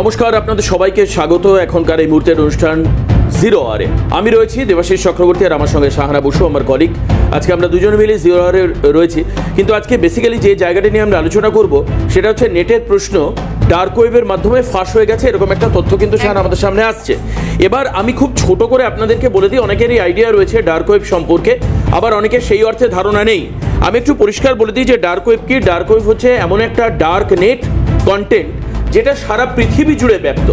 নমস্কার আপনাদের সবাইকে স্বাগত এখনকার এই মুহূর্তের অনুষ্ঠান জিরো আরে আমি রয়েছি দেবাশিস চক্রবর্তী আর আমার সঙ্গে শাহানা বসু আমার কলিগ আজকে আমরা দুজনে মিলে জিরো আরে রয়েছি। কিন্তু আজকে বেসিক্যালি যে জায়গাটা নিয়ে আমরা আলোচনা করব সেটা হচ্ছে নেটের প্রশ্ন ডার্ক ওয়েবের মাধ্যমে ফাঁস হয়ে গেছে এরকম একটা তথ্য কিন্তু শাহানা আমাদের সামনে আসছে। এবার আমি খুব ছোট করে আপনাদেরকে বলে দিই অনেকেরই আইডিয়া রয়েছে ডার্ক ওয়েব সম্পর্কে আবার অনেকের সেই অর্থে ধারণা নেই। আমি একটু পরিষ্কার বলে দিই যে ডার্ক ওয়েব কি? ডার্ক ওয়েব হচ্ছে এমন একটা ডার্ক নেট কন্টেন্ট যেটা সারা পৃথিবী জুড়ে ব্যপ্ত।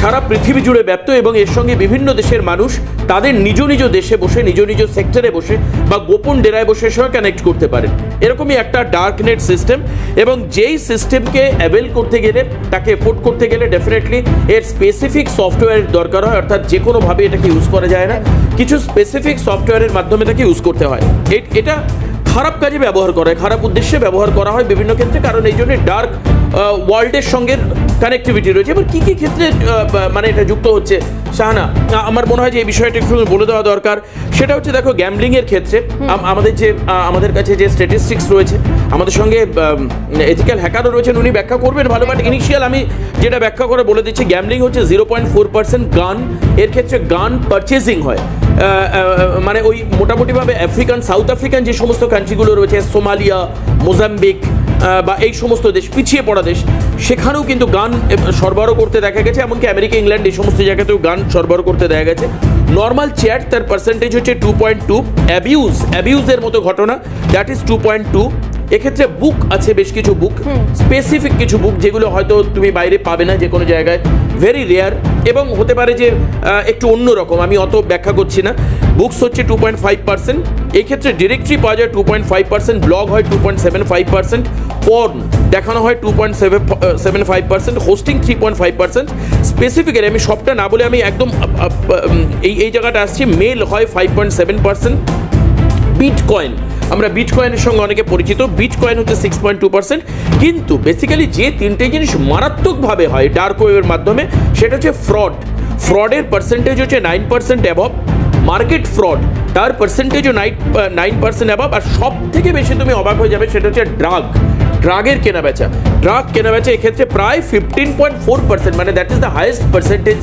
সারা পৃথিবী জুড়ে ব্যপ্ত এবং এর সঙ্গে বিভিন্ন দেশের মানুষ তাদের নিজ নিজ দেশে বসে, নিজ নিজ সেক্টরে বসে বা গোপন ডেরায় বসে সঙ্গে কানেক্ট করতে পারেন। এরকমই একটা ডার্ক নেট সিস্টেম এবং যেই সিস্টেমকে অ্যাভেল করতে গেলে, তাকে এফোর্ড করতে গেলে ডেফিনেটলি এর স্পেসিফিক সফটওয়্যার দরকার হয়, অর্থাৎ যে কোনোভাবে এটাকে ইউজ করা যায় না। কিছু স্পেসিফিক সফটওয়্যারের মাধ্যমে তাকে ইউজ করতে হয়। এটা খারাপ কাজে ব্যবহার করা হয় খারাপ উদ্দেশ্যে ব্যবহার করা হয় বিভিন্ন ক্ষেত্রে, কারণ এই জন্য ডার্ক ওয়ার্ল্ডের সঙ্গে কানেক্টিভিটি রয়েছে। এবার কী কী ক্ষেত্রে মানে এটা যুক্ত হচ্ছে? শাহানা আমার মনে হয় যে এই বিষয়টা একটু বলে দেওয়া দরকার। সেটা হচ্ছে দেখো গ্যামলিং এর ক্ষেত্রে আমাদের যে আমাদের কাছে যে স্ট্যাটিস্টিক্স রয়েছে আমাদের সঙ্গে এথিক্যাল হ্যাকারও রয়েছেন উনি ব্যাখ্যা করবেন ভালো বাট ইনিশিয়াল আমি যেটা ব্যাখ্যা করে বলে দিচ্ছি গ্যামলিং হচ্ছে জিরো পয়েন্ট ফোর পার্সেন্ট গান এর ক্ষেত্রে গান পারচেজিং হয়। মানে ওই মোটামুটিভাবে আফ্রিকান সাউথ আফ্রিকান যে সমস্ত কান্ট্রিগুলো রয়েছে সোমালিয়া মোজাম্বিক বা এই সমস্ত দেশ পিছিয়ে পড়া দেশ সেখানেও কিন্তু গান সরবরাহ করতে দেখা গেছে, এমনকি আমেরিকা, ইংল্যান্ড এই সমস্ত জায়গাতেও গান সরবরাহ করতে দেখা গেছে। নর্মাল চ্যাট তার পার্সেন্টেজ হচ্ছে টু পয়েন্ট টু অ্যাবিউজ অ্যাবিউজের মতো ঘটনা that is two point two এক্ষেত্রে বুক আছে বেশ কিছু বুক স্পেসিফিক কিছু বুক যেগুলো হয়তো তুমি বাইরে পাবে না যে কোনো জায়গায়। ভেরি রেয়ার এবং হতে পারে যে একটু অন্য রকম আমি অত ব্যাখ্যা করছি না। বুকস হচ্ছে টু পয়েন্ট ফাইভ পার্সেন্ট এক্ষেত্রে ডিরেক্টরি পাওয়া যায় two point five percent blog হয় two point seven five percent porn দেখানো হয় two point seven seven five percent hosting three point five percent specifically আমি সবটা না বলে আমি একদম এই এই জায়গাটা আসছি মেল হয় five point seven percent bitcoin আমরা বিট কয়েনের সঙ্গে অনেকে পরিচিত। বিট কয়েন হচ্ছে সিক্স পয়েন্ট টু পার্সেন্ট কিন্তু বেসিক্যালি যে তিনটে জিনিস মারাত্মকভাবে হয় ডার্ক ওয়েবের মাধ্যমে, সেটা হচ্ছে ফ্রড ফ্রডের পার্সেন্টেজ হচ্ছে nine percent above market fraud তার পার্সেন্টেজও নাইন নাইন পার্সেন্ট অ্যাভাব আর সব থেকে বেশি তুমি অবাক হয়ে যাবে সেটা হচ্ছে ড্রাগ ড্রাগের কেনাবেচা ড্রাগ কেনাবেচা এক্ষেত্রে প্রায় ফিফটিন পয়েন্ট ফোর পার্সেন্ট মানে that is the highest percentage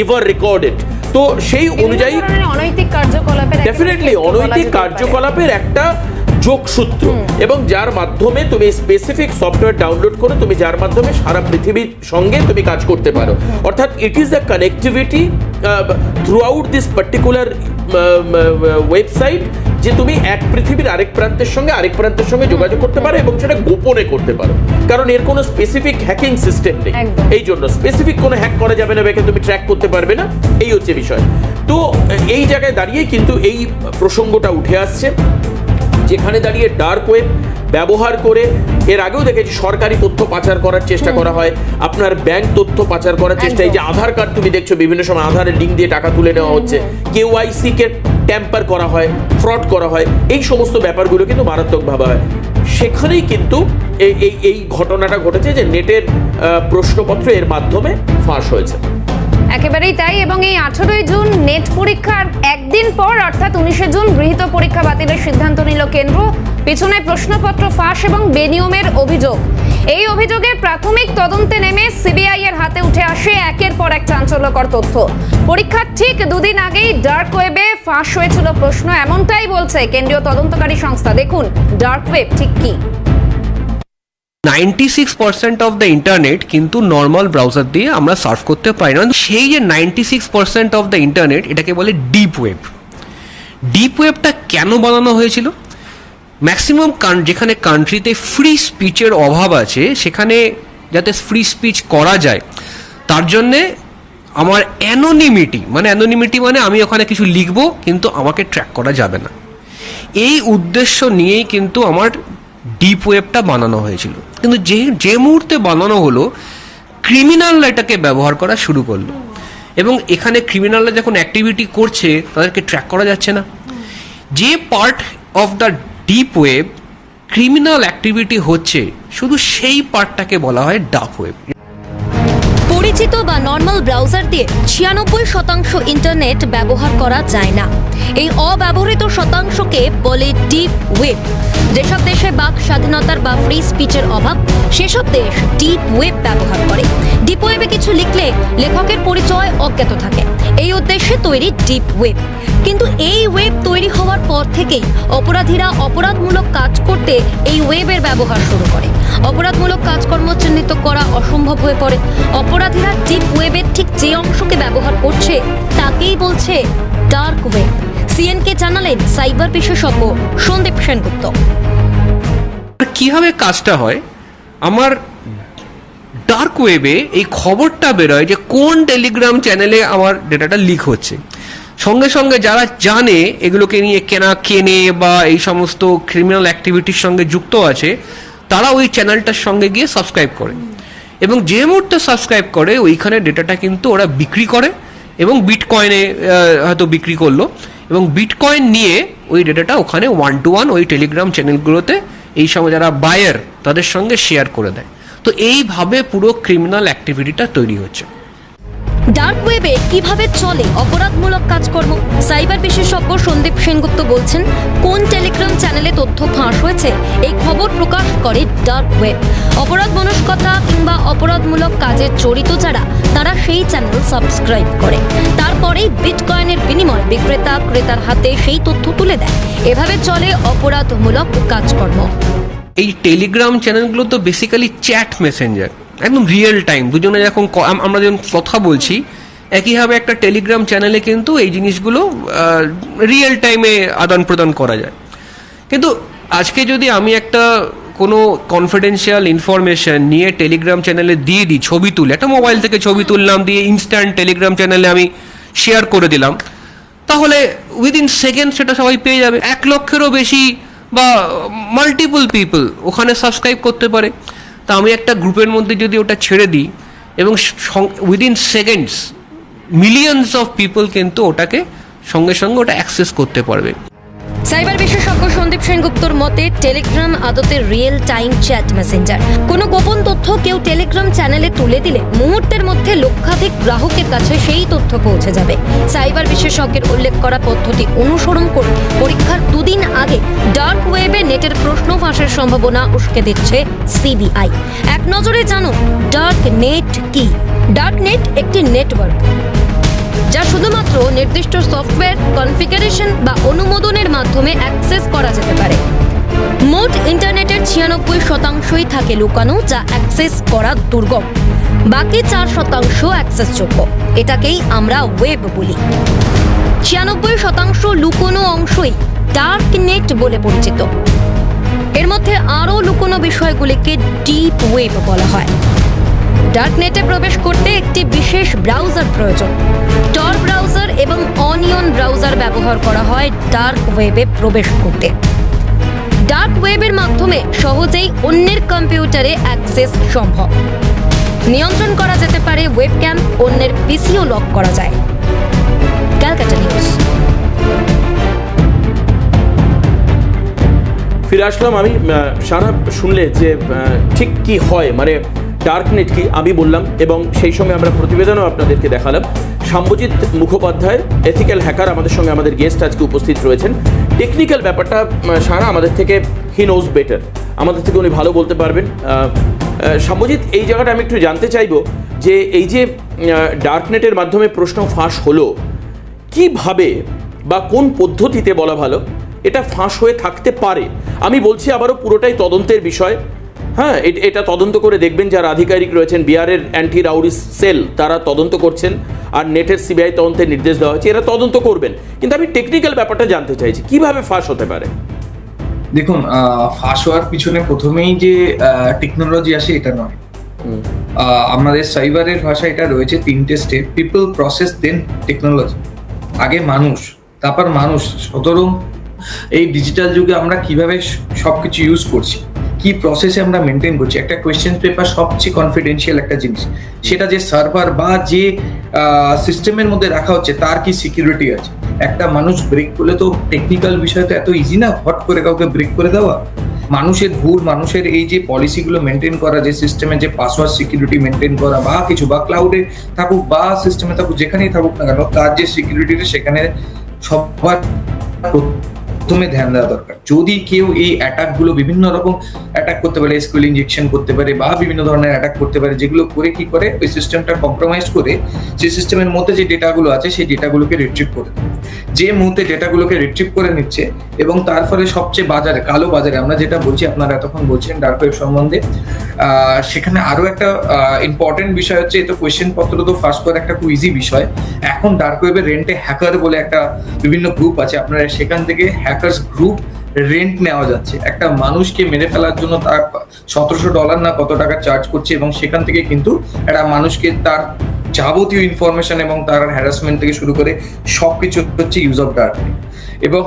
ever recorded তো সেই অনুযায়ী অনৈতিক কার্যকলাপের ডেফিনেটলি অনৈতিক কার্যকলাপের একটা যোগসূত্র। এবং যার মাধ্যমে তুমি স্পেসিফিক সফটওয়্যার ডাউনলোড করে তুমি যার মাধ্যমে সারা পৃথিবীর সঙ্গে তুমি কাজ করতে পারো। অর্থাৎ it is the connectivity throughout this particular website যে তুমি এক পৃথিবীর আরেক প্রান্তের সঙ্গে আরেক প্রান্তের সঙ্গে যোগাযোগ করতে পারো এবং সেটা গোপনে করতে পারো। কারণ এর কোনো স্পেসিফিক হ্যাকিং সিস্টেম নেই। এই জন্য স্পেসিফিক কোনো হ্যাক করা যাবে না বেকে তুমি ট্র্যাক করতে পারবে না। এই হচ্ছে বিষয়। তো এই জায়গায় দাঁড়িয়ে কিন্তু এই প্রসঙ্গটা উঠে আসছে। যেখানে দাঁড়িয়ে ডার্ক ওয়েব ব্যবহার করে এর আগেও দেখেছি সরকারি তথ্য পাচার করার চেষ্টা করা হয় আপনার ব্যাংক তথ্য পাচার করার চেষ্টা এই যে আধার কার্ড তুমি দেখছ বিভিন্ন সময় আধারের লিঙ্ক দিয়ে টাকা তুলে নেওয়া হচ্ছে কেওয়াইসি কে ট্যাম্পার করা হয় ফ্রড করা হয় এই সমস্ত ব্যাপারগুলো কিন্তু মারাত্মকভাবে হয়। সেখানেই কিন্তু এই এই এই ঘটনাটা ঘটেছে যে নেটের প্রশ্নপত্র এর মাধ্যমে ফাঁস হয়েছে। একেবারেই তাই, এবং এই আঠেরোই জুন নেট পরীক্ষার একদিন পর, অর্থাৎ উনিশে জুন, গৃহীত পরীক্ষা বাতিলের সিদ্ধান্ত নিল কেন্দ্র। পিছনে প্রশ্নপত্র ফাঁস এবং বেনিয়মের অভিযোগ। এই অভিযোগের প্রাথমিক তদন্তে নেমে সিবিআই এর হাতে উঠে আসে একের পর এক চাঞ্চল্যকর তথ্য। পরীক্ষার ঠিক দুদিন আগেই ডার্ক ওয়েবে ফাঁস হয়েছিল প্রশ্ন, এমনটাই বলছে কেন্দ্রীয় তদন্তকারী সংস্থা। দেখুন, ডার্ক ওয়েব ঠিক কি। Ninety six percent of the internet কিন্তু নর্মাল ব্রাউজার দিয়ে আমরা সার্ভ করতে পারি না। সেই যে ninety six percent of the internet এটাকে বলে ডিপ ওয়েব ডিপ ওয়েবটা কেন বানানো হয়েছিল? ম্যাক্সিমাম যেখানে কান্ট্রিতে ফ্রি স্পিচের অভাব আছে, সেখানে যাতে ফ্রি স্পিচ করা যায়, তার জন্যে আমার অ্যানোনিমিটি মানে অ্যানোনিমিটি মানে আমি ওখানে কিছু লিখব, কিন্তু আমাকে ট্র্যাক করা যাবে না। এই উদ্দেশ্য নিয়েই কিন্তু আমার ডিপ ওয়েবটা বানানো হয়েছিল। কিন্তু যে যে মুহূর্তে বানানো হলো ক্রিমিনালরা এটাকে ব্যবহার করা শুরু করল। এবং এখানে ক্রিমিনালরা যখন অ্যাক্টিভিটি করছে, তাদেরকে ট্র্যাক করা যাচ্ছে না। যে part of the deep web criminal activity হচ্ছে, শুধু সেই পার্টটাকে বলা হয় ডাপ ওয়েব পরিচিত বা নর্মাল ব্রাউজার দিয়ে ছিয়ানব্বই শতাংশ ইন্টারনেট ব্যবহার করা যায় না। এই অব্যবহৃত শতাংশকে বলে ডিপ ওয়েব যেসব দেশে বাক স্বাধীনতার বা ফ্রি স্পিচের অভাব, সেসব দেশ ডিপ ওয়েব ব্যবহার করে। ডিপ ওয়েবে কিছু লিখলে লেখকের পরিচয় অজ্ঞাত থাকে। এই উদ্দেশ্যে তৈরি ডিপ ওয়েব কিন্তু এই ওয়েব তৈরি হওয়ার পর থেকেই অপরাধীরা অপরাধমূলক কাজ করতে এই ওয়েবের ব্যবহার শুরু করে। অপরাধমূলক কাজকর্ম চিহ্নিত করা অসম্ভব হয়ে পড়ে। অপরাধীরা ডিপ ওয়েবের ঠিক যে অংশকে ব্যবহার করছে, তাকেই বলছে ডার্ক ওয়েব সিএনকে জানালেন সাইবার বিশেষজ্ঞ সন্দীপ সেনগুপ্ত। কীভাবে কাজটা হয়? আমার ডার্ক ওয়েবে এই খবরটা বেরোয় যে কোন টেলিগ্রাম চ্যানেলে আমার ডেটাটা লিক হচ্ছে। সঙ্গে সঙ্গে যারা জানে, এগুলোকে নিয়ে কেনা, কেনে বা এই সমস্ত ক্রিমিনাল অ্যাক্টিভিটির সঙ্গে যুক্ত আছে তারা ওই চ্যানেলটার সঙ্গে গিয়ে সাবস্ক্রাইব করে। এবং যে মুহূর্তে সাবস্ক্রাইব করে, ওইখানে ডেটাটা কিন্তু ওরা বিক্রি করে এবং বিটকয়েনে হয়তো বিক্রি করল। এবং বিটকয়েন নিয়ে ওই ডেটাটা ওখানে ওয়ান টু ওয়ান ওই টেলিগ্রাম চ্যানেলগুলোতে এই সময় যারা বায়ার তাদের সঙ্গে শেয়ার করে দেয়। তো এইভাবে পুরো ক্রিমিনাল অ্যাক্টিভিটিটা তৈরি হচ্ছে। ডার্ক ওয়েবে কীভাবে চলে অপরাধমূলক কাজকর্ম? সাইবার বিশেষজ্ঞ সন্দীপ সেনগুপ্ত বলছেন, কোন টেলিগ্রাম চ্যানেলে তথ্য ফাঁস হয়েছে? এই খবর প্রকাশ করে ডার্ক ওয়েব অপরাধ মনস্কতা কিংবা অপরাধমূলক কাজে জড়িত যারা, তারা সেই চ্যানেল সাবস্ক্রাইব করে। তারপরেই বিটকয়েনের বিনিময় বিক্রেতা ক্রেতার হাতে সেই তথ্য তুলে দেয়। এভাবে চলে অপরাধমূলক কাজকর্ম। এই টেলিগ্রাম চ্যানেলগুলো তো বেসিক্যালি চ্যাট মেসেঞ্জার একদম রিয়েল টাইম দুজনে যখন আমরা যখন কথা বলছি, একইভাবে একটা টেলিগ্রাম চ্যানেলে কিন্তু এই জিনিসগুলো রিয়েল টাইমে আদান প্রদান করা যায়। কিন্তু আজকে যদি আমি একটা কোনো কনফিডেন্সিয়াল ইনফরমেশন নিয়ে টেলিগ্রাম চ্যানেলে দিয়ে দিই, ছবি তুলে, একটা মোবাইল থেকে ছবি তুললাম, দিয়ে ইনস্ট্যান্ট টেলিগ্রাম চ্যানেলে আমি শেয়ার করে দিলাম, তাহলে উইদিন সেকেন্ড সেটা সবাই পেয়ে যাবে। এক লক্ষেরও বেশি বা মাল্টিপল পিপল ওখানে সাবস্ক্রাইব করতে পারে। তা আমি একটা গ্রুপের মধ্যে যদি ওটা ছেড়ে দিই এবং within seconds millions of people কিন্তু ওটাকে সঙ্গে সঙ্গে ওটা অ্যাক্সেস করতে পারবে। সাইবার বিশেষজ্ঞ সন্দীপ সেনগুপ্তর মতে, টেলিগ্রাম আদতে রিয়েল টাইম চ্যাট মেসেঞ্জার কোনো গোপন তথ্য কেউ টেলিগ্রাম চ্যানেলে তুলে দিলে মুহূর্তের মধ্যে লক্ষাধিক গ্রাহকের কাছে সেই তথ্য পৌঁছে যাবে। সাইবার বিশেষজ্ঞের উল্লেখ করা পদ্ধতি অনুসরণ করে পরীক্ষার দুদিন আগে ডার্ক ওয়েবে নেটের প্রশ্ন ফাঁসের সম্ভাবনা উস্কে দিচ্ছে সিবিআই এক নজরে জানো ডার্ক নেট কি? ডার্ক নেট একটি নেটওয়ার্ক যা শুধুমাত্র নির্দিষ্ট সফটওয়্যার, কনফিগারেশন বা অনুমোদনের মাধ্যমে অ্যাক্সেস করা যেতে পারে। মোট ইন্টারনেটের ছিয়ানব্বই শতাংশই থাকে লুকানো যা অ্যাক্সেস করা দুর্গম। বাকি চার শতাংশ অ্যাক্সেসযোগ্য। এটাকেই আমরা ওয়েব বলি। ছিয়ানব্বই শতাংশ লুকোনো অংশই ডার্ক নেট বলে পরিচিত। এর মধ্যে আরও লুকোনো বিষয়গুলিকে ডিপ ওয়েব বলা হয়। ডার্কনেটে প্রবেশ করতে একটি বিশেষ ব্রাউজার প্রয়োজন। টর ব্রাউজার এবং অনিয়ন ব্রাউজার ব্যবহার করা হয় ডার্ক ওয়েবে প্রবেশ করতে। ডার্ক ওয়েবের মাধ্যমে সহজেই অন্যের কম্পিউটারে অ্যাক্সেস সম্ভব। নিয়ন্ত্রণ করা যেতে পারে ওয়েবক্যাম অন্যের পিসিও লক করা যায়। ক্যালকাটা নিউজ। ফিরে আসলাম আমি সারা শুনলে যে ঠিক কি হয় মানে ডার্কনেট কি আমি বললাম এবং সেই সঙ্গে আমরা প্রতিবেদনও আপনাদেরকে দেখালাম। সাম্যজিৎ মুখোপাধ্যায় এথিক্যাল হ্যাকার আমাদের সঙ্গে আমাদের গেস্ট আজকে উপস্থিত রয়েছেন। টেকনিক্যাল ব্যাপারটা সারা আমাদের থেকে হি নোজ বেটার আমাদের থেকে উনি ভালো বলতে পারবেন। আহ, এই জায়গাটা আমি একটু জানতে চাইব যে এই যে ডার্কনেটের মাধ্যমে প্রশ্ন ফাঁস হলো কীভাবে বা কোন পদ্ধতিতে বলা ভালো? এটা ফাঁস হয়ে থাকতে পারে। আমি বলছি আবারও পুরোটাই তদন্তের বিষয়। হ্যাঁ এটা তদন্ত করে দেখবেন যারা আধিকারিক রয়েছেন বিহারের অ্যান্টি রাউডিস সেল তারা তদন্ত করছেন আর নেটের সিবিআই তদন্তের নির্দেশ দেওয়া হয়েছে এরা তদন্ত করবেন। কিন্তু আমি টেকনিক্যাল ব্যাপারটা জানতে চাইছি কীভাবে ফাঁস হতে পারে? দেখুন ফাঁস হওয়ার পিছনে প্রথমেই যে টেকনোলজি আসে এটা নয়। আমাদের সাইবারের ভাষা এটা রয়েছে তিনটে step people process then technology আগে মানুষ তারপর মানুষ সুতরাং এই ডিজিটাল যুগে আমরা কীভাবে সবকিছু ইউজ করছি? কি প্রসেসে আমরা মেনটেন করছি? একটা কোয়েশ্চেন পেপার সবচেয়ে কনফিডেন্সিয়াল একটা জিনিস। সেটা যে সার্ভার বা যে সিস্টেমের মধ্যে রাখা হচ্ছে, তার কি সিকিউরিটি আছে? একটা মানুষ ব্রেক করলে তো টেকনিক্যাল বিষয় তো এত ইজি না, হট করে কাউকে ব্রেক করে দেওয়া? মানুষের ভুল, মানুষের এই যে পলিসিগুলো মেনটেন করা, যে সিস্টেমে যে পাসওয়ার্ড সিকিউরিটি মেনটেন করা, বা কিছু, বা ক্লাউডে থাকুক, বা সিস্টেমে থাকুক, যেখানেই থাকুক না কেন, তার যে সিকিউরিটিটা সেখানে সবার প্রথমে ধ্যান দেওয়া দরকার। যদি কেউ এই অ্যাটাকগুলো বিভিন্ন রকম অ্যাটাক করতে পারে এসকিউএল ইনজেকশন করতে পারে বা বিভিন্ন ধরনের অ্যাটাক করতে পারে, যেগুলো করে কি করে? ওই সিস্টেমটা কম্প্রোমাইজ করে সেই সিস্টেমের মধ্যে যে ডেটাগুলো আছে, সেই ডেটাগুলোকে রিট্রিভ করে যে মুহূর্তে ডেটাগুলোকে রিট্রিভ করে নিচ্ছে এবং তার ফলে সবচেয়ে বাজারে, কালো বাজারে, আমরা যেটা বলছি, আপনারা এতক্ষণ বলছেন ডার্ক ওয়েব সম্বন্ধে সেখানে আরও একটা ইম্পর্টেন্ট বিষয় হচ্ছে, এই তো কোয়েশ্চেন পত্র তো ফার্স্ট করা একটা খুব ইজি বিষয়। এখন ডার্ক ওয়েবের রেন্টে হ্যাকার বলে একটা বিভিন্ন গ্রুপ আছে, আপনারা সেখান থেকে হ্যাকার্স গ্রুপ রেন্ট নেওয়া যাচ্ছে। একটা মানুষকে মেরে ফেলার জন্য তার সতেরোশো ডলার না কত টাকা চার্জ করছে এবং সেখান থেকে কিন্তু একটা মানুষকে তার যাবতীয় ইনফরমেশন এবং তার হ্যারাসমেন্ট থেকে শুরু করে সবকিছু হচ্ছে ইউজ অফ ডার্ক এবং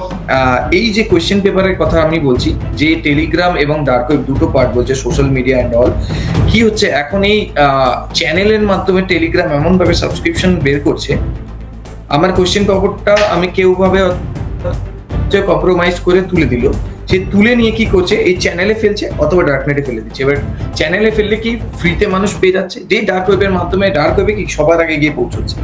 এই যে কোয়েশ্চেন পেপারের কথা আমি বলছি, যে টেলিগ্রাম এবং ডার্ক ওয়েব দুটো পার্ট বলছে সোশ্যাল মিডিয়া অ্যান্ড অল কি হচ্ছে? এখন এই চ্যানেলের মাধ্যমে টেলিগ্রাম এমনভাবে সাবস্ক্রিপশন বের করছে, আমার কোয়েশ্চেন পেপারটা আমি কেউ ভাবে কম্প্রোমাইজ করে তুলে দিল। সে তুলে নিয়ে কি করছে? এই চ্যানেলে ফেলছে অথবা ডার্কনেটে ফেলে দিচ্ছে। এবার চ্যানেলে ফেললে কি ফ্রিতে মানুষ পেয়ে যাচ্ছে? যে ডার্ক ওয়েবের মাধ্যমে ডার্ক ওয়েবে কি সবার আগে গিয়ে পৌঁছচ্ছে?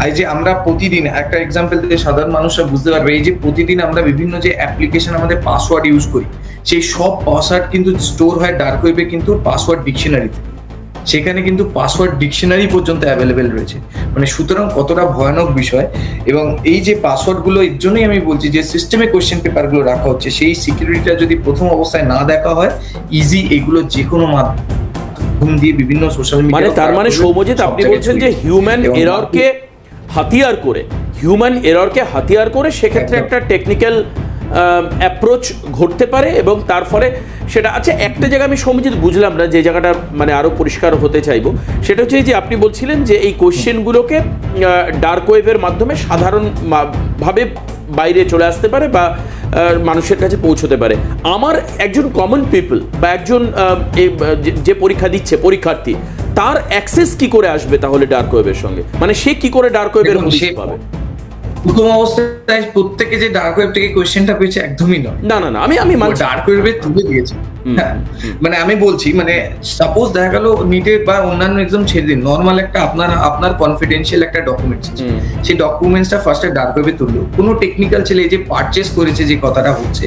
আর যে আমরা প্রতিদিন, একটা এক্সাম্পল দিলে সাধারণ মানুষরা বুঝতে পারবে, এই যে প্রতিদিন আমরা বিভিন্ন যে অ্যাপ্লিকেশন আমাদের পাসওয়ার্ড ইউজ করি, সেই সব পাসওয়ার্ড কিন্তু স্টোর হয় ডার্ক ওয়েবে কিন্তু পাসওয়ার্ড ডিকশনারিতে সেখানে কিন্তু পাসওয়ার্ড ডিকশনারি পর্যন্ত অ্যাভেলেবেল রয়েছে। মানে সুতরাং কতটা ভয়ানক বিষয় এবং এই যে পাসওয়ার্ডগুলো এর জন্যই আমি বলছি যে সিস্টেমে কোয়েশ্চেন পেপারগুলো রাখা হচ্ছে। সেই সিকিউরিটিটা যদি প্রথম অবস্থায় না দেখা হয় ইজি এগুলো যে কোনো মাধ্যম দিয়ে বিভিন্ন সোশ্যাল মানে মিডিয়া তার মানে সৌমজিৎ আপনি বলছেন যে হিউম্যান এররকে হাতিয়ার করে হিউম্যান এররকে হাতিয়ার করে সেক্ষেত্রে একটা টেকনিক্যাল অ্যাপ্রোচ ঘটতে পারে এবং তার ফলে সেটা আচ্ছা একটা জায়গা আমি সৌমজিৎ বুঝলাম না যে জায়গাটা মানে আরও পরিষ্কার হতে চাইব। সেটা হচ্ছে যে আপনি বলছিলেন যে এই কোশ্চেনগুলোকে ডার্ক ওয়েভের মাধ্যমে সাধারণ মা- ভাবে বাইরে চলে আসতে পারে বা মানুষের কাছে পৌঁছতে পারে। আমার একজন কমন পিপল বা একজন যে- পরীক্ষা দিচ্ছে পরীক্ষার্থী তার অ্যাক্সেস কি করে আসবে তাহলে ডার্ক ওয়েবের সঙ্গে? মানে সে কি করে ডার্ক ওয়েবের পাবে? প্রথম অবস্থায় প্রত্যেকে যে ডার্ক ওয়েব থেকে কোয়েশ্চেনটা পেয়েছে একদমই নয়। না না না আমি আমি ডার্ক ওয়েবে তুলে দিয়েছি। হ্যাঁ মানে আমি বলছি মানে সাপোজ দেখা গেল নিটে বা অন্যান্য এক্সাম ছেড়ে দিন নর্মাল একটা আপনার আপনার কনফিডেন্সিয়াল একটা ডকুমেন্টস। সেই ডকুমেন্টসটা ফার্স্টে ডার্ক ওয়েবে তুললো। কোনো টেকনিক্যাল ছেলে যে পারচেস করেছে যে কথাটা হচ্ছে।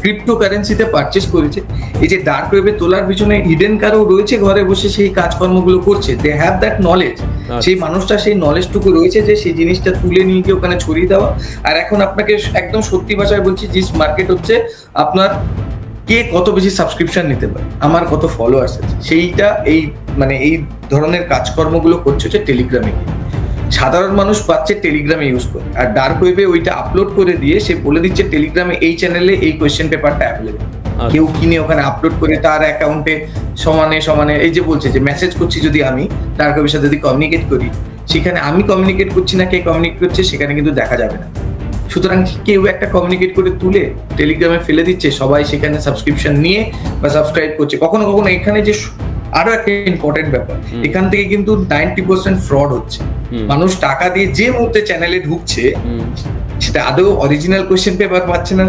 ক্রিপ্টো কারেন্সিতে পারচেস করেছে। এই যে ডার্ক ওয়েবে তোলার পিছনে হিডেন কারও রয়েছে ঘরে বসে সেই কাজকর্মগুলো করছে। দে হ্যাভ দ্যাট নলেজ সেই মানুষটা সেই নলেজটুকু রয়েছে যে সেই জিনিসটা তুলে নিয়ে গিয়ে ওখানে ছড়িয়ে দেওয়া। আর এখন আপনাকে একদম সত্যি ভাষায় বলছি যে মার্কেট হচ্ছে আপনার কে কত বেশি সাবস্ক্রিপশন নিতে পারে? আমার কত ফলোয়ার্স আছে। সেইটা এই মানে এই ধরনের কাজকর্মগুলো করছে হচ্ছে টেলিগ্রামে গিয়ে। সাধারণ মানুষ পাচ্ছে টেলিগ্রামে ইউজ করে। আর ডার্ক ওয়েবে ওইটা আপলোড করে দিয়ে সে বলে দিচ্ছে টেলিগ্রামে এই চ্যানেলে এই কোয়েশ্চেন পেপারটা অ্যাভেলেবেল কেউ কিনে ওখানে আপলোড করে তার অ্যাকাউন্টে সমানে সমানে এই যে বলছে যে মেসেজ করছি যদি আমি ডার্ক ওয়েবের সাথে যদি কমিউনিকেট করি সেখানে আমি কমিউনিকেট করছি না কে কমিউনিকেট করছে সেখানে কিন্তু দেখা যাবে না। সুতরাং কেউ একটা কমিউনিকেট করে তুলে টেলিগ্রামে ফেলে দিচ্ছে সবাই সেখানে সাবস্ক্রিপশন নিয়ে বা সাবস্ক্রাইব করছে। কখনো কখনো এখানে যে আরও একটা ইম্পর্টেন্ট ব্যাপার। এখান থেকে কিন্তু নাইনটি পার্সেন্ট ফ্রড হচ্ছে। মানুষ টাকা দিয়ে যে মুহূর্তে চ্যানেলে ঢুকছে সেটা আদৌ অরিজিনাল কোয়েশ্চেন পেপার পাচ্ছে না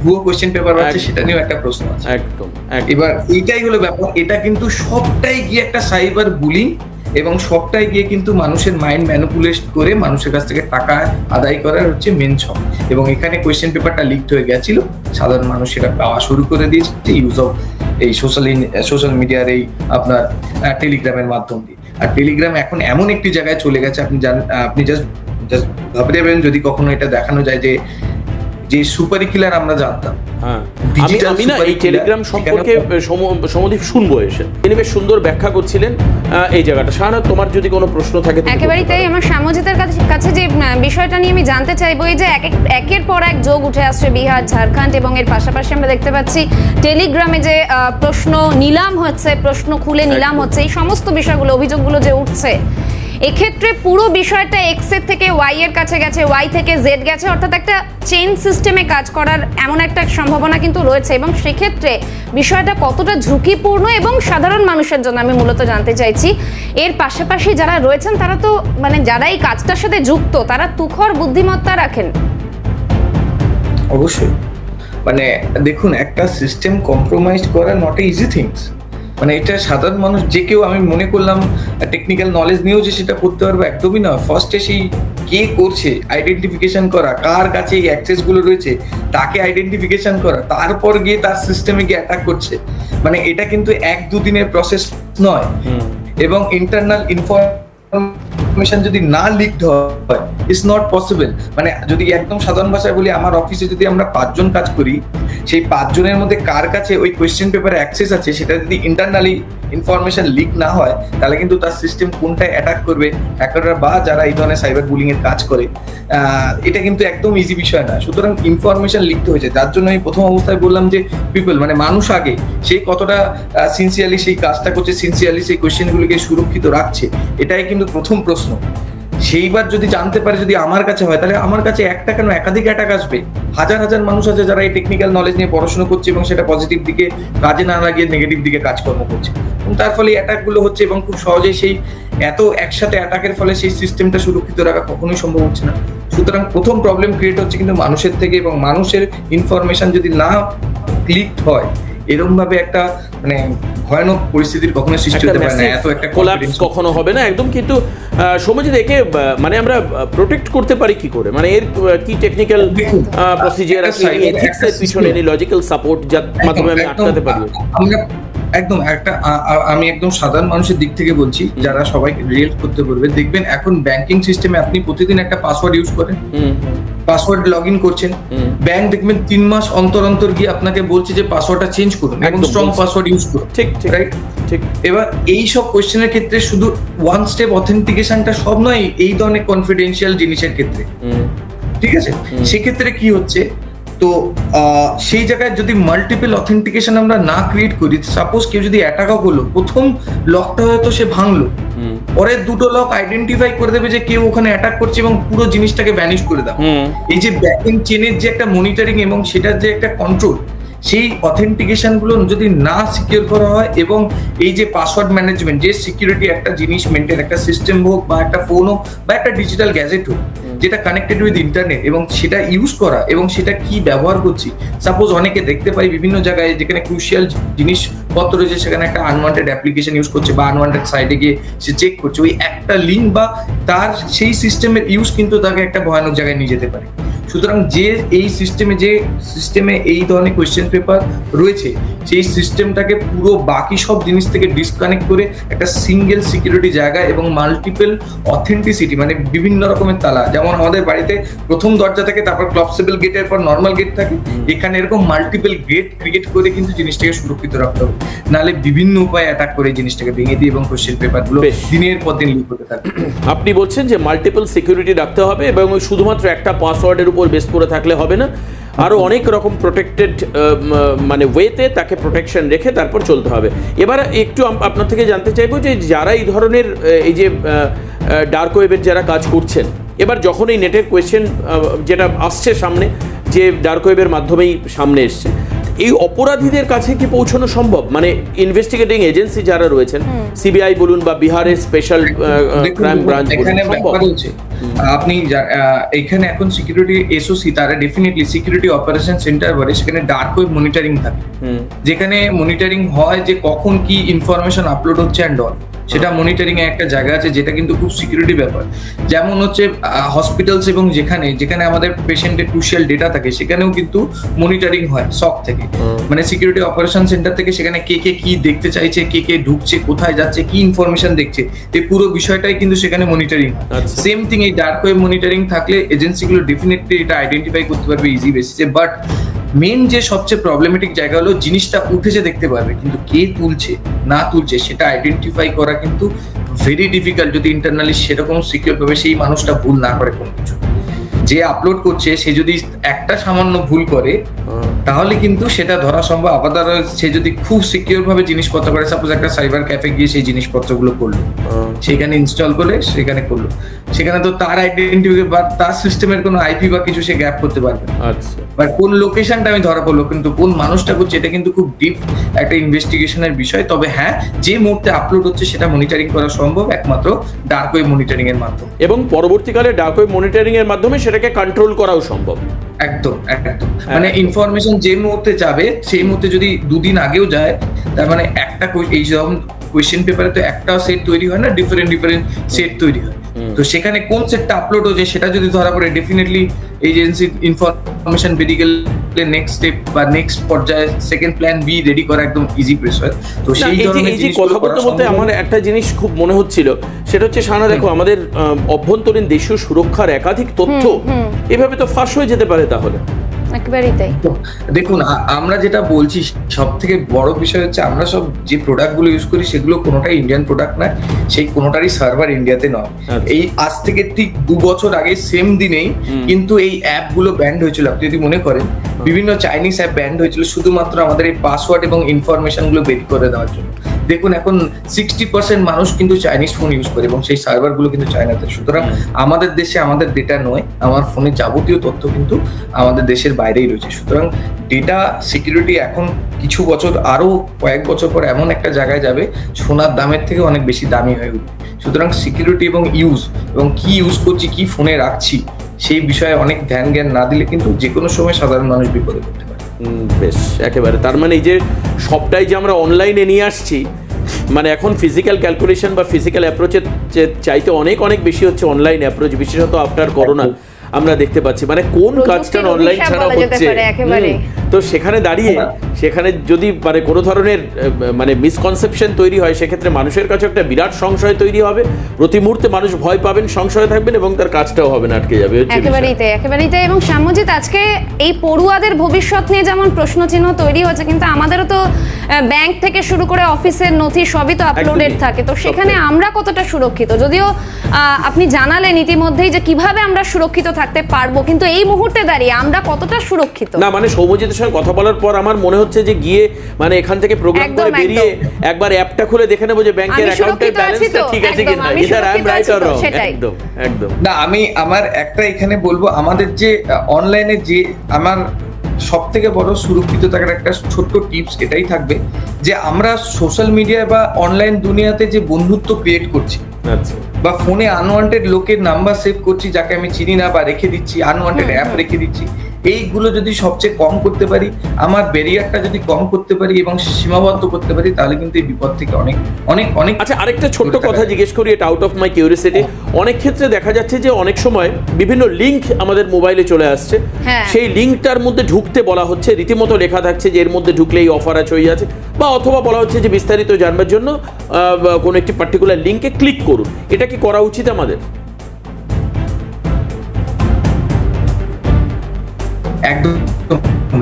ভুয়ো কোয়েশ্চেন পেপার পাচ্ছে সেটা নিয়েও একটা প্রশ্ন আছে। একদম এবার এইটাই হলো ব্যাপার এটা কিন্তু সবটাই গিয়ে একটা সাইবার বুলিং এবং সবটাই গিয়ে কিন্তু মানুষের মাইন্ড ম্যানুপুলেট করে মানুষের কাছ থেকে টাকা আদায় করার হচ্ছে মেন ছক। এবং এখানে কোয়েশ্চেন পেপারটা লিকড হয়ে গেছিল সাধারণ মানুষ সেটা পাওয়া শুরু করে দিয়েছে ইউজ অফ এই সোশ্যাল সোশ্যাল মিডিয়ার এই আপনার টেলিগ্রামের মাধ্যম। দিয়ে আর টেলিগ্রাম এখন এমন একটি জায়গায় চলে গেছে, আপনি জান আপনি জাস্ট জাস্ট ভাবতে পারেন যদি কখনো এটা দেখানো যায় যে যে সুপারি কিলার আমরা জানতাম। হ্যাঁ। আমি আমি না এই টেলিগ্রাম সম্পর্কে শুনব এসে। তিনি বেশ সুন্দর ব্যাখ্যা করছিলেন এই জায়গাটা। শাহানা তোমার যদি কোনো প্রশ্ন থাকে একেবারেই তাই। আমার সামজিতের কাছে যে বিষয়টা নিয়ে আমি জানতে চাইব এই যে এক এক- একের পর এক যোগ উঠে আসছে বিহার ঝাড়খণ্ড এবং এর পাশাপাশি আমরা দেখতে পাচ্ছি টেলিগ্রামে যে আহ, প্রশ্ন নিলাম হচ্ছে প্রশ্ন খুলে নিলাম হচ্ছে এই সমস্ত বিষয়গুলো অভিযোগগুলো যে উঠছে এক্ষেত্রে পুরো বিষয়টা এক্সের থেকে ওয়াই এর কাছে গেছে ওয়াই থেকে জেড গেছে, অর্থাৎ একটা চেইন সিস্টেমে কাজ করার এমন একটা সম্ভাবনা কিন্তু রয়েছে। এবং সেক্ষেত্রে বিষয়টা কতটা ঝুঁকিপূর্ণ এবং সাধারণ মানুষের জন্য আমি মূলত জানতে চাইছি। এর পাশাপাশি যারা রয়েছেন, তারা তো মানে যারা এই কাজটার সাথে যুক্ত, তারা তুখর বুদ্ধিমত্তা রাখেন। অবশ্যই। মানে দেখুন, একটা সিস্টেম কম্প্রোমাইজ করা নট এ ইজি থিংস মানে এটা সাধারণ মানুষ যে কেউ আমি মনে করলাম টেকনিক্যাল নলেজ নিয়েও যে সেটা করতে পারব একদমই না। ফার্স্টে সেই কে করছে? আইডেন্টিফিকেশন করা। কার কাছে এই অ্যাক্সেসগুলো রয়েছে? তাকে আইডেন্টিফিকেশন করা। তারপর গিয়ে তার সিস্টেমে গিয়ে অ্যাটাক করছে। মানে এটা কিন্তু এক দুদিনের প্রসেস নয়। এবং ইন্টারনাল ইনফরমেশন যদি না লিকড হয় ইটস নট পসিবল মানে যদি একদম সাধারণ ভাষায় বলি আমার অফিসে যদি আমরা পাঁচজন কাজ করি সেই পাঁচজনের মধ্যে কার কাছে ওই কোয়েশ্চেন পেপারে অ্যাক্সেস আছে, সেটা যদি ইন্টারনালি ইনফরমেশন লিক না হয়, তাহলে কিন্তু তার সিস্টেম কোনটায় অ্যাটাক করবে হ্যাকাররা বা যারা এই ধরনের সাইবার বুলিং এর কাজ করে এটা কিন্তু একদম ইজি বিষয় না। সুতরাং ইনফরমেশন লিখতে হয়েছে। যার জন্য আমি প্রথম অবস্থায় বললাম যে পিপল মানে মানুষ আগে, সে কতটা সিনসিয়ারলি সেই কাজটা করছে সিনসিয়ারলি সেই কোয়েশ্চেনগুলোকে সুরক্ষিত রাখছে, এটাই কিন্তু প্রথম প্রশ্ন। সেইবার যদি জানতে পারে যদি আমার কাছে হয়, তাহলে আমার কাছে একটা কেন একাধিক অ্যাটাক আসবে? হাজার হাজার মানুষ আছে যারা এই টেকনিক্যাল নলেজ নিয়ে পড়াশোনা করছে এবং সেটা পজিটিভ দিকে কাজে না লাগিয়ে নেগেটিভ দিকে কাজকর্ম করছে। এবং তার ফলে অ্যাটাকগুলো হচ্ছে এবং খুব সহজেই সেই এত একসাথে অ্যাটাকের ফলে সেই সিস্টেমটা সুরক্ষিত রাখা কখনোই সম্ভব হচ্ছে না। সুতরাং প্রথম প্রবলেম ক্রিয়েট হচ্ছে কিন্তু মানুষের থেকে এবং মানুষের ইনফরমেশন যদি না ক্লিক হয় এরকম ভাবে একটা মানে ভয়ানক পরিস্থিতির কখনো সৃষ্টি হতে পারে না এত একটা কোলাপস কখনো হবে না একদম কিন্তু সমাজে দেখে মানে আমরা প্রোটেক্ট করতে পারি কি করে? মানে এর কি টেকনিক্যাল প্রসিজিয়ার আছে? এথিক্সের পিছনে লজিক্যাল সাপোর্ট যার মাধ্যমে আমি আটকাতে পারি। আমরা একদম একটা আমি একদম সাধারণ মানুষের দিক থেকে বলছি যারা সবাই রিয়েল করতে পারবে। দেখবেন এখন ব্যাংকিং সিস্টেমে আপনি প্রতিদিন একটা পাসওয়ার্ড ইউজ করেন। পাসওয়ার্ড লগ ইন করছেন। ব্যাংক দেখবেন তিন মাস অন্তর অন্তর গিয়ে আপনাকে বলছে যে পাসওয়ার্ডটা চেঞ্জ করুন এবং স্ট্রং পাসওয়ার্ড ইউজ করুন ঠিক ঠিক রাইট ঠিক। এবার এই সব কোয়েশ্চেনের ক্ষেত্রে শুধু ওয়ান স্টেপ অথেন্টিকেশনটা সব নয় এই ধরনের কনফিডেন্সিয়াল জিনিসের ক্ষেত্রে। ঠিক আছে? সেক্ষেত্রে কি হচ্ছে তো সেই জায়গায় যদি মাল্টিপল অথেন্টিকেশন আমরা না ক্রিয়েট করি সাপোজ কেউ যদি অ্যাটাকও করল প্রথম লকটা হয়তো সে ভাঙলো। পরে দুটো লক আইডেন্টিফাই করে দেবে যে কেউ ওখানে অ্যাটাক করছে এবং পুরো জিনিসটাকে ভ্যানিশ করে দাও। এই যে ব্যাকিং চেনের যে একটা মনিটরিং এবং সেটার যে একটা কন্ট্রোল সেই অথেন্টিকেশনগুলো যদি না সিকিউর করা হয় এবং এই যে পাসওয়ার্ড ম্যানেজমেন্ট যে সিকিউরিটি একটা জিনিস মেনটেন একটা সিস্টেম হোক বা একটা ফোন হোক বা একটা ডিজিটাল গ্যাজেট হোক যেটা কানেক্টেড উইথ ইন্টারনেট এবং সেটা ইউজ করা এবং সেটা কি ব্যবহার করছি। সাপোজ অনেকে দেখতে পাই বিভিন্ন জায়গায় যেখানে ক্রুশিয়াল জিনিসপত্র রয়েছে, সেখানে একটা আনওয়ান্টেড অ্যাপ্লিকেশন ইউজ করছে বা আনওয়ান্টেড সাইডে গিয়ে সে চেক করছে। ওই একটা লিঙ্ক বা তার সেই সিস্টেমের ইউজ কিন্তু তাকে একটা ভয়ানক জায়গায় নিয়ে যেতে পারে। সুতরাং যে এই সিস্টেমে যে সিস্টেমে এই ধরনের কোয়েশ্চেন পেপার রয়েছে সেই সিস্টেমটাকে পুরো বাকি সব জিনিস থেকে ডিসকানেক্ট করে একটা সিঙ্গেল সিকিউরিটি জায়গা এবং মাল্টিপল অথেন্টিসিটি মানে বিভিন্ন রকমের তালা। যেমন আমাদের বাড়িতে প্রথম দরজা থাকে তারপর ক্লপসেবল গেটের পর নর্মাল গেট থাকে এখানে এরকম মাল্টিপল গেট ক্রিয়েট করে কিন্তু জিনিসটাকে সুরক্ষিত রাখতে হবে। নাহলে বিভিন্ন উপায়ে অ্যাটাক করে জিনিসটাকে ভেঙে দিয়ে এবং কোয়েশ্চেন পেপারগুলো। দিনের পর দিন লিক হতে থাকে। আপনি বলছেন যে মাল্টিপল সিকিউরিটি রাখতে হবে এবং শুধুমাত্র একটা পাসওয়ার্ডের উপর বেস করে থাকলে হবে না। আরও অনেক রকম প্রোটেক্টেড মানে ওয়েতে তাকে প্রোটেকশন রেখে তারপর চলতে হবে। এবার একটু আপনার থেকে জানতে চাইব যে যারা এই ধরনের এই যে ডার্ক ওয়েবের যারা কাজ করছেন, এবার যখন এই নেটের কোয়েশ্চেন যেটা আসছে সামনে, যে ডার্ক ওয়েবের মাধ্যমেই সামনে এসছে এই অপরাধীদের কাছে কি পৌঁছানো সম্ভব? মানে ইনভেস্টিগেটিং এজেন্সি যারা রয়েছেন সিবিআই বলুন বা বিহারের স্পেশাল ক্রাইম ব্রাঞ্চ এখানে ব্যাপার হচ্ছে আপনি আহ, এখানে এখন সিকিউরিটি এসওসি তারা ডেফিনেটলি সিকিউরিটি অপারেশন সেন্টার বলে সেখানে ডার্ক ওয়েব মনিটরিং থাকে। যেখানে মনিটরিং হয় যে কখন কি ইনফরমেশন আপলোড হচ্ছে অ্যান্ড অল সেটা মনিটরিং এ একটা জায়গা আছে যেটা কিন্তু খুব সিকিউরিটি ব্যাপার। যেমন হচ্ছে হসপিটালস এবং যেখানে যেখানে আমাদের পেশেন্টের ক্রুশিয়াল ডেটা থাকে সেখানেও কিন্তু মনিটরিং হয় সক থেকে। মানে সিকিউরিটি অপারেশন সেন্টার থেকে সেখানে কে কে কি দেখতে চাইছে কে কে ঢুকছে কোথায় যাচ্ছে কি ইনফরমেশন দেখছে এই পুরো বিষয়টাই কিন্তু সেখানে মনিটরিং। সেম থিং এই ডার্ক ওয়েব মনিটরিং থাকলে এজেন্সিগুলো ডেফিনেটলি এটা আইডেন্টিফাই করতে পারবে ইজি বেসিসে বাট মেন যে সবচেয়ে প্রবলেমেটিক জায়গা হলো জিনিসটা উঠেছে দেখতে পারবে কিন্তু কে তুলছে, না তুলছে সেটা আইডেন্টিফাই করা কিন্তু ভেরি ডিফিকাল্ট যদি ইন্টারনালি সেরকম সিকিউর ভাবে সেই মানুষটা ভুল না করে কোনো কিছু। যে আপলোড করছে সে যদি একটা সামান্য ভুল করে তাহলে কিন্তু সেটা ধরা সম্ভব। আপাতত সে যদি খুব সিকিউর ভাবে জিনিসপত্র করে সাপোজ একটা সাইবার ক্যাফে গিয়ে সেই জিনিসপত্রগুলো করল সেখানে ইনস্টল করে সেখানে করল। সেখানে তো তার আইডেন্টি বা তার সিস্টেমের কোনো আইপি বা কিছু সে গ্যাপ করতে পারবে না। আচ্ছা। কোন লোকেশনটা আমি ধরা পড়ল কিন্তু কোন মানুষটা করছে এটা কিন্তু খুব ডিপ একটা ইনভেস্টিগেশনের বিষয়। তবে হ্যাঁ যে মুহূর্তে আপলোড হচ্ছে সেটা মনিটরিং করা সম্ভব একমাত্র ডার্ক ওয়েব মনিটরিং এর মাধ্যমে। এবং পরবর্তীকালে ডার্ক ওয়েব মনিটরিং এর মাধ্যমে সেটাকে কন্ট্রোল করাও সম্ভব। একদম একদম। মানে ইনফরমেশন যে মুহূর্তে যাবে সেই মুহূর্তে যদি দুদিন আগেও যায় তার মানে একটা এই যেমন কোয়েশ্চেন পেপারে তো একটা সেট তৈরি হয় না ডিফারেন্ট ডিফারেন্ট সেট তৈরি হয়। তো সেখানে কোন সেটটা আপলোড হচ্ছে সেটা যদি ধরা পড়ে ডেফিনেটলি এজেন্সি ইনফরমেশন বেরিয়ে গেলে নেক্সট স্টেপ বা নেক্সট পর্যায়ে সেকেন্ড প্ল্যান বি রেডি করা একদম ইজি প্রেস হয়। তো সেই ধরনের এই যে কথা বলতে বলতে আমার একটা জিনিস খুব মনে হচ্ছিল সেটা হচ্ছে সানা দেখো আমাদের অভ্যন্তরীণ দেশীয় সুরক্ষার একাধিক তথ্য এভাবে তো ফাঁস হয়ে যেতে পারে তাহলে। একেবারেই তাই। দেখুন আমরা যেটা বলছি সব থেকে বড় বিষয় হচ্ছে আমরা সব যে প্রোডাক্টগুলো ইউজ করি সেগুলো কোনোটাই ইন্ডিয়ান প্রোডাক্ট নয় সেই কোনোটারই সার্ভার ইন্ডিয়াতে নয়। আচ্ছা। এই আজ থেকে ঠিক দু বছর আগে সেম দিনেই কিন্তু এই অ্যাপগুলো ব্যান্ড হয়েছিল। আপনি যদি মনে করেন বিভিন্ন চাইনিজ অ্যাপ ব্যান্ড হয়েছিল শুধুমাত্র আমাদের এই পাসওয়ার্ড এবং ইনফরমেশনগুলো বের করে দেওয়ার জন্য। দেখুন এখন সিক্সটি পার্সেন্ট মানুষ কিন্তু চাইনিজ ফোন ইউজ করে এবং সেই সার্ভারগুলো কিন্তু চায়নাতে সুতরাং আমাদের দেশে আমাদের ডেটা নয় আমার ফোনের যাবতীয় তথ্য কিন্তু আমাদের দেশের বাইরেই রয়েছে। সুতরাং ডেটা সিকিউরিটি এখন কিছু বছর আরও কয়েক বছর পর এমন একটা জায়গায় যাবে সোনার দামের থেকে অনেক বেশি দামি হয়ে উঠবে। সুতরাং সিকিউরিটি এবং ইউজ এবং কি ইউজ করছি কি ফোনে রাখছি সেই বিষয়ে অনেক ধ্যান জ্ঞান না দিলে কিন্তু যে কোনো সময় সাধারণ মানুষ বিপদে পড়তে পারে। বেশ একেবারে। তার মানে এই যে সবটাই যে আমরা অনলাইনে নিয়ে আসছি মানে এখন ফিজিক্যাল ক্যালকুলেশন বা ফিজিক্যাল অ্যাপ্রোচের চাইতে অনেক অনেক বেশি হচ্ছে অনলাইন অ্যাপ্রোচ বিশেষত আফটার করোনা আমরা দেখতে পাচ্ছি। মানে কোন কাজটা অনলাইন ছাড়া হচ্ছে? তো সেখানে দাঁড়িয়ে সেখানে যদি মানে কোনো ধরনের মানে মিসকনসেপশন তৈরি হয় সেক্ষেত্রে মানুষের কাছে একটা বিরাট সংশয় তৈরি হবে। প্রতি মুহূর্তে মানুষ ভয় পাবেন সংশয় থাকবেন এবং তার কাজটাও হবে না আটকে যাবে। একেবারেই তাই একেবারেই তাই। এবং শ্যামজিৎ আজকে এই পড়ুয়াদের ভবিষ্যৎ নিয়ে যেমন প্রশ্নচিহ্ন তৈরি হচ্ছে কিন্তু আমাদেরও তো ব্যাংক থেকে শুরু করে অফিসের নথি সবই তো আপলোডেড থাকে। তো সেখানে আমরা কতটা সুরক্ষিত? যদিও আপনি জানালেন ইতিমধ্যেই যে কীভাবে আমরা সুরক্ষিত থাকতে পারব কিন্তু এই মুহূর্তে দাঁড়িয়ে আমরা কতটা সুরক্ষিত? না মানে সৌম্যজিতের সঙ্গে কথা বলার পর আমার মনে হচ্ছে যে গিয়ে মানে এখান থেকে প্রোগ্রাম করে বেরিয়ে একবার অ্যাপটা খুলে দেখে নেব যে ব্যাংকের অ্যাকাউন্টের সুরক্ষিত ব্যালেন্সটা ঠিক আছে কিনা। আমি either I am right or wrong একদম একদম। না আমি আমার একটা এখানে বলব আমাদের যে অনলাইনে যে আমার সব থেকে বড় সুরক্ষিত থাকার একটা ছোট্ট টিপস এটাই থাকবে যে আমরা সোশ্যাল মিডিয়া বা অনলাইন দুনিয়াতে যে বন্ধুত্ব ক্রিয়েট করছি আচ্ছা। বা ফোনে আনওয়ান্টেড লোকের নাম্বার সেভ করছি যাকে আমি চিনি না বা রেখে দিচ্ছি আনওয়ান্টেড অ্যাপ রেখে দিচ্ছি এইগুলো যদি সবচেয়ে কম করতে পারি আমার ব্যারিয়ারটা যদি কম করতে পারি এবং সীমাবদ্ধ করতে পারি তাহলে কিন্তু এই বিপদ থেকে অনেক অনেক অনেক আচ্ছা আরেকটা ছোট্ট কথা জিজ্ঞেস করি এটা আউট অফ মাই কিউরিয়াসিটি অনেক ক্ষেত্রে দেখা যাচ্ছে যে অনেক সময় বিভিন্ন লিংক আমাদের মোবাইলে চলে আসছে। হ্যাঁ। সেই লিংকটার মধ্যে ঢুকতে বলা হচ্ছে রীতিমতো লেখা থাকছে যে এর মধ্যে ঢুকলে এই অফার আছে ওই আছে বা অথবা বলা হচ্ছে যে বিস্তারিত জানবার জন্য কোনো একটি পার্টিকুলার লিঙ্কে ক্লিক করুন। এটা কি করা উচিত আমাদের? একদম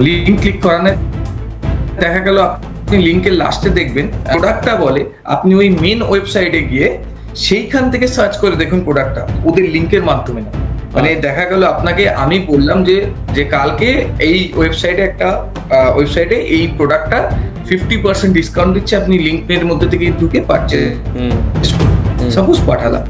লিঙ্ক ক্লিক করানো দেখা গেল আপনি লিঙ্কের লাস্টে দেখবেন প্রোডাক্টটা বলে আপনি ওই মেন ওয়েবসাইটে গিয়ে সেইখান থেকে সার্চ করে দেখুন প্রোডাক্টটা ওদের লিঙ্কের মাধ্যমে না। মানে দেখা গেল আপনাকে আমি বললাম যে যে কালকে এই ওয়েবসাইটে একটা ওয়েবসাইটে এই প্রোডাক্টটা ফিফটি পার্সেন্ট ডিসকাউন্ট দিচ্ছে আপনি লিঙ্কের মধ্যে থেকে ঢুকে পারচেজ সাপোজ পাঠালাম।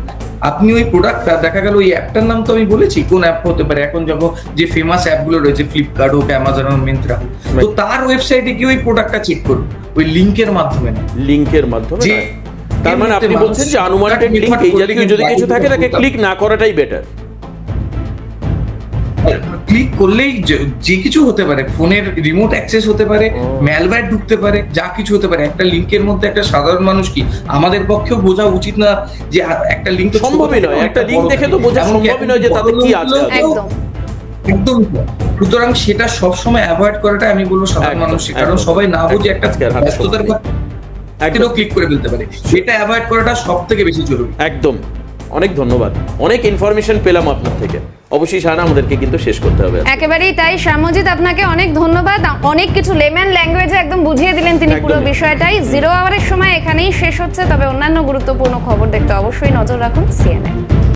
আপনি ওই প্রোডাক্টটা দেখা গেল ওই অ্যাপটার নাম তো আমি বলেছি কোন অ্যাপ হতে পারে। এখন যাব যে ফেমাস অ্যাপগুলো রয়েছে ফ্লিপকার্ট হোক অ্যামাজন হোক মিন্ত্রা তো তার ওয়েবসাইটে গিয়ে ওই প্রোডাক্টটা চেক করুন ওই লিঙ্কের মাধ্যমে না। লিঙ্কের মাধ্যমে তার মানে আপনি বলছেন যে আনুমানিক লিঙ্ক এই জাতীয় যদি কিছু থাকে তাকে ক্লিক না করাটাই বেটার ক্লিক করলেই যে- কিছু হতে পারে ফোনের রিমোট অ্যাক্সেস হতে পারে ম্যালওয়্যার ঢুকতে পারে যা কিছু হতে পারে। একটা লিংকের মধ্যে একটা সাধারণ মানুষ কি? আমাদের পক্ষেও বোঝা উচিত না যে একটা লিঙ্ক সম্ভবই নয়, একটা link দেখে তো বোঝা সম্ভবই নয় যে তাতে কি আছে। একদম। একদম সুতরাং সেটা সবসময় অ্যাভয়েড করাটা আমি বলব সাধারণ মানুষের। কারণ সবাই না বুঝে একটা ব্যস্ততার একদম। ক্লিক করে ফেলতে পারে। সেটা অ্যাভয়েড করাটা সব থেকে বেশি জরুরি। একদম। অনেক ধন্যবাদ। অনেক ইনফরমেশন পেলাম আপনার থেকে। অবশ্যই সারা আমাদেরকে কিন্তু শেষ করতে হবে একেবারেই তাই। শ্যামজিৎ আপনাকে অনেক ধন্যবাদ। অনেক কিছু লেম্যান ল্যাঙ্গুয়েজে একদম বুঝিয়ে দিলেন তিনি পুরো বিষয়টাই। জিরো আওয়ারের সময় এখানেই শেষ হচ্ছে তবে অন্যান্য গুরুত্বপূর্ণ খবর দেখতে অবশ্যই নজর রাখুন সিএনএ